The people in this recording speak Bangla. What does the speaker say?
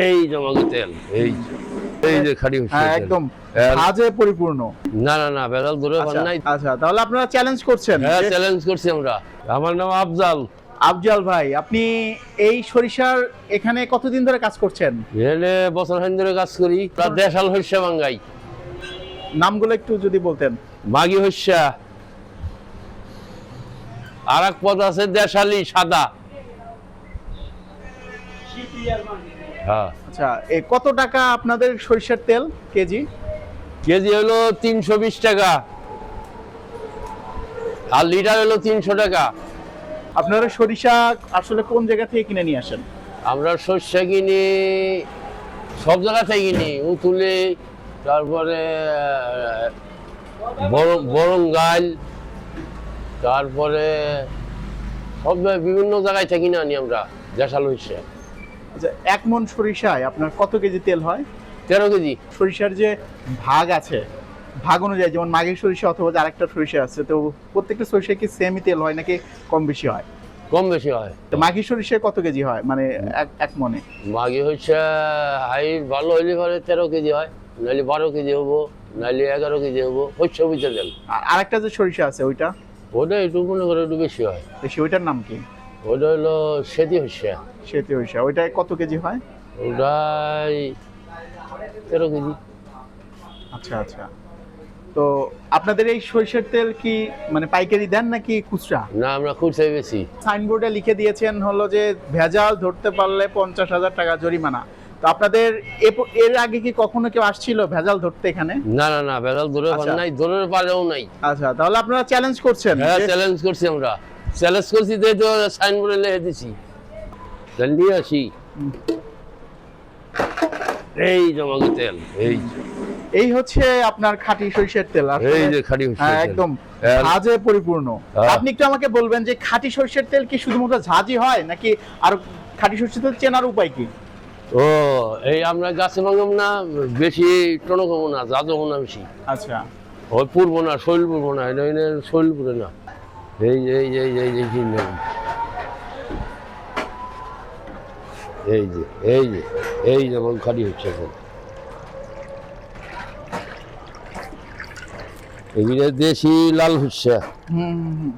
এই তেল এই যে, এই যে হ্যাঁ একদম। কাজে পরিপূর্ণ। না না না আচ্ছা নাই। আচ্ছা তাহলে আপনারা চ্যালেঞ্জ করছেন হ্যাঁ চ্যালেঞ্জ করছি আমরা। আমার নাম আফজাল। আফজাল ভাই আপনি এই সরিষার এখানে কতদিন ধরে কাজ করছেন? এনে বছর খান ধরে কাজ করি প্রায় দেশাল হস্যা বাঙ্গাই নামগুলো একটু যদি বলতেন। মাগি হস্যা আর এক পদ আছে দেশালি সাদা। আচ্ছা এ কত টাকা আপনাদের সরিষার তেল কেজি? কেজি হলো তিনশো বিশ টাকা। আর লিটার হলো তিনশো টাকা। আপনারা সরিষা আসলে কোন জায়গা থেকে কিনে নিয়ে আসেন? আমরা শস্য কিনি সব জায়গা থেকে কিনি। উতুলে তারপরে বরং- বরঙ্গাইল তারপরে সব বিভিন্ন জায়গায় থেকে কিনে আনি আমরা দেশাল হচ্ছে আচ্ছা এক মন সরিষায় আপনার কত কেজি তেল হয়? তেরো কেজি। সরিষার যে ভাগ আছে ভাগ অনুযায়ী যেমন মাঘের সরিষা অথবা আরেকটা সরিষা আছে তো প্রত্যেকটা সরিষায় কি সেমই তেল হয় নাকি কম বেশি হয়? কম বেশি হয়। তো মাঘি সরিষায় কত কেজি হয়? মানে এক এক মনে। মাগি হচ্ছে হাই ভালো হইলে পরে তেরো কেজি হয় নাহলে বারো কেজি হব নাহলে এগারো কেজি হব শস্য বুঝতে আর আরেকটা যে সরিষা আছে ওইটা? ওটা একটু মনে করে একটু বেশি হয়। বেশি ওইটার নাম কি? ওটা হলো সেতি হচ্ছে সেতি ওইটায় কত কেজি হয়? ওটাই তেরো কেজি। আচ্ছা আচ্ছা। তো আপনাদের এই সরিষার তেল কি মানে পাইকারি দেন নাকি খুচরা? না আমরা বেশি সাইনবোর্ডে লিখে দিয়েছেন হলো যে ভেজাল ধরতে পারলে পঞ্চাশ হাজার টাকা জরিমানা। তো আপনাদের এর আগে কি কখনো কেউ আসছিল ভেজাল ধরতে এখানে? না না না ভেজাল ধরে আচ্ছা। নাই ধরে পারেও নাই। আচ্ছা তাহলে আপনারা চ্যালেঞ্জ করছেন হ্যাঁ চ্যালেঞ্জ করছি আমরা। চ্যালেঞ্জ করছি তো সাইনবোর্ডে লিখে দিছি। আসি। এই তেল এই এই হচ্ছে আপনার খাঁটি সরিষার তেল এই যে খাঁটি সরষের হ্যাঁ একদম। ঝাঁজে পরিপূর্ণ। হ্যাঁ। আপনি একটু আমাকে বলবেন যে খাঁটি সরিষার তেল কি শুধুমাত্র ঝাঁজই হয় নাকি আর খাঁটি সরিষার তেল চেনার উপায় কি? ও এই আমরা গাছে ভাঙাম না বেশি টনক হব না জাজ হব না বেশি। আচ্ছা। ওই পুরবো না শৈল পূর্ব না এটা শৈল পুরে না। এই এই এই এই নেই এই যে এই যে এই যেমন খালি হচ্ছে এখন। এগুলো দেশি লাল হুম, হুম।